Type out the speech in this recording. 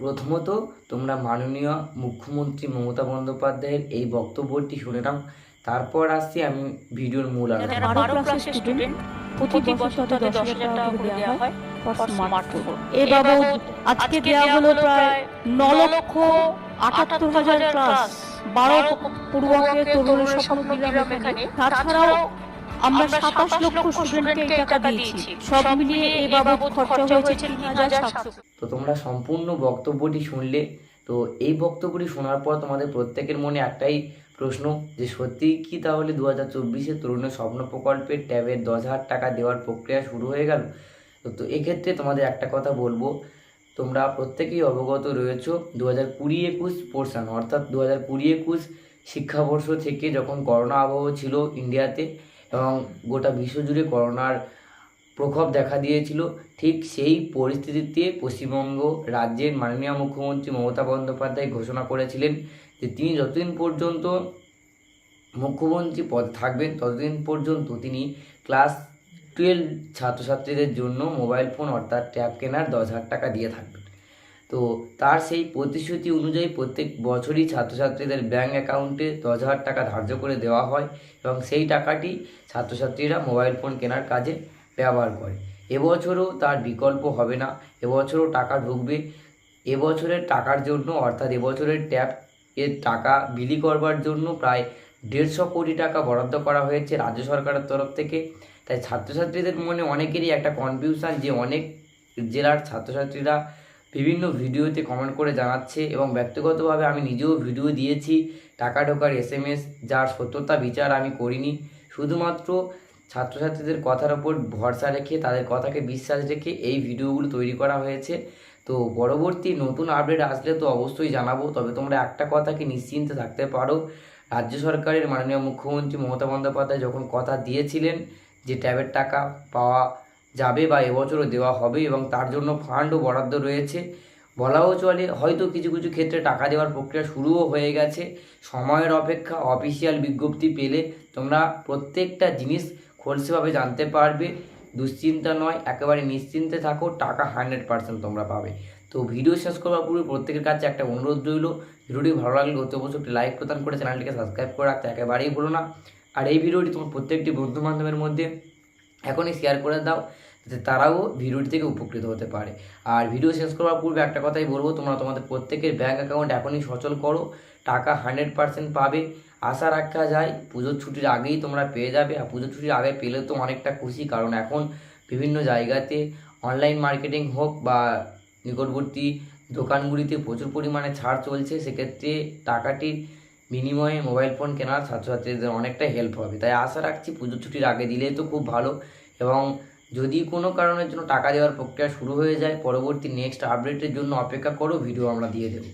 প্রথমত তোমরা মাননীয় মুখ্যমন্ত্রী মমতা বন্দ্যোপাধ্যায়ের এই বক্তব্যটি শুনে নাও। তারপর আসছি আমি ভিডিওর মূল আলোচনা বারো ক্লাসের স্টুডেন্ট প্রতি দশ হাজার টাকা করে দেওয়া হয় স্মার্টফোন এ বাবদ আজকে দেওয়া হলো প্রায় ন লক্ষ আটাত্তর হাজার ক্লাস বারো পড়ুয়াকে তরুণের স্বপ্ন তাছাড়াও আমরা সাতাশ লক্ষ স্টুডেন্টকে এই টাকা দিয়েছি। সব মিলিয়ে এ বাবদ খরচা হয়েছে তিন হাজার সাতশো। তো তোমরা সম্পূর্ণ বক্তব্যটি শুনলে তো এই বক্তব্যটি শোনার পর তোমাদের প্রত্যেকের মনে একটাই প্রশ্ন যে সত্যি কি তাহলে দু হাজার চব্বিশে তরুণের স্বপ্ন প্রকল্পের ট্যাবের দশ হাজার টাকা দেওয়ার প্রক্রিয়া শুরু হয়ে গেল? তো তো এক্ষেত্রে তোমাদের একটা কথা বলব তোমরা প্রত্যেকেই অবগত রয়েছো দু হাজার কুড়ি একুশ পোর্শন অর্থাৎ দু হাজার কুড়ি একুশ শিক্ষাবর্ষ থেকে যখন করোনা আবহ ছিল ইন্ডিয়াতে এবং গোটা বিশ্বজুড়ে করোনার প্রকোপ দেখা দিয়েছিল, ঠিক সেই পরিস্থিতিতে পশ্চিমবঙ্গ রাজ্যের মাননীয় মুখ্যমন্ত্রী মমতা বন্দ্যোপাধ্যায় ঘোষণা করেছিলেন যে তিনি যতদিন পর্যন্ত মুখ্যমন্ত্রী পদ থাকবেন, ততদিন পর্যন্ত তিনি ক্লাস টুয়েলভ ছাত্রছাত্রীদের জন্য মোবাইল ফোন অর্থাৎ ট্যাব কেনার দশ হাজার টাকা দিয়ে থাকবেন। তো তার সেই প্রতিশ্রুতি অনুযায়ী প্রত্যেক বছরই ছাত্রছাত্রীদের ব্যাঙ্ক অ্যাকাউন্টে দশ হাজার টাকা ধার্য করে দেওয়া হয় এবং সেই টাকাটি ছাত্রছাত্রীরা মোবাইল ফোন কেনার কাজে ব্যবহার করে। এবছরও তার বিকল্প হবে না। এবছরও টাকা ঢুকবে। এবছরের টাকার জন্য, অর্থাৎ এবছরের ট্যাপ এর টাকা বিলি করবার জন্য প্রায় দেড়শো কোটি টাকা বরাদ্দ করা হয়েছে রাজ্য সরকারের তরফ থেকে। তাই ছাত্রছাত্রীদের মনে অনেকেরই একটা কনফিউশন যে অনেক জেলার ছাত্রছাত্রীরা বিভিন্ন ভিডিওতে কমেন্ট করে জানাচ্ছে এবং ব্যক্তিগতভাবে আমি নিজেও ভিডিও দিয়েছি, টাকা ঢোকার এস এম এস যার সত্যতা বিচার আমি করিনি। শুধুমাত্র ছাত্রছাত্রীদের কথার ওপর ভরসা রেখে, তাদের কথাকে বিশ্বাস রেখে এই ভিডিওগুলো তৈরি করা হয়েছে। তো পরবর্তী নতুন আপডেট আসলে তো অবশ্যই জানাব, তবে তোমরা একটা কথাকে নিশ্চিন্তে থাকতে পারো। রাজ্য সরকারের মাননীয় মুখ্যমন্ত্রী মমতা বন্দ্যোপাধ্যায় যখন কথা দিয়েছিলেন যে ট্যাবের টাকা পাওয়া যাবে বা এবছরও দেওয়া হবে এবং তার জন্য ফান্ডও বরাদ্দ রয়েছে। বলাও চলে, হয়তো কিছু কিছু ক্ষেত্রে টাকা দেওয়ার প্রক্রিয়া শুরুও হয়ে গেছে। সময়ের অপেক্ষা অফিসিয়াল বিজ্ঞপ্তি পেলে তোমরা প্রত্যেকটা জিনিস খোলসেভাবে জানতে পারবে। দুশ্চিন্তা নয়, একেবারে নিশ্চিন্তে থাকো, টাকা হান্ড্রেড পার্সেন্ট তোমরা পাবে। তো ভিডিও শেষ করবার পূর্বে প্রত্যেকের কাছে একটা অনুরোধ রইল, ভিডিওটি ভালো লাগলে অতি অবশ্যই একটি লাইক প্রদান করে চ্যানেলটিকে সাবস্ক্রাইব করে রাখতে একেবারেই ভুলো না। আর এই ভিডিওটি তোমার প্রত্যেকটি বন্ধু বান্ধবের মধ্যে এখনই শেয়ার করে দাও, যাতে তারাও ভিডিওটি থেকে উপকৃত হতে পারে। আর ভিডিও শেষ করার পূর্বে একটা কথাই বলব, তোমরা তোমাদের প্রত্যেকের ব্যাঙ্ক অ্যাকাউন্ট এখনই সচল করো, টাকা হান্ড্রেড পার্সেন্ট পাবে। আশা রাখা যায়, পুজোর ছুটির আগেই তোমরা পেয়ে যাবে, আর পুজোর ছুটির আগে পেলে তো অনেকটা খুশি, কারণ এখন বিভিন্ন জায়গাতে অনলাইন মার্কেটিং হোক বা নিকটবর্তী দোকানগুলিতে প্রচুর পরিমাণে ছাড় চলছে, সেক্ষেত্রে টাকাটির বিনিময়ে মোবাইল ফোন কেনার ছাত্রছাত্রীদের অনেকটা হেল্প হবে। তাই আশা রাখছি পুজো ছুটির আগে দিলে তো খুব ভালো এবং যদি কোনো কারণের জন্য টাকা দেওয়ার প্রক্রিয়া শুরু হয়ে যায়, পরবর্তী নেক্সট আপডেটের জন্য অপেক্ষা করো ভিডিও আমরা দিয়ে দেবো।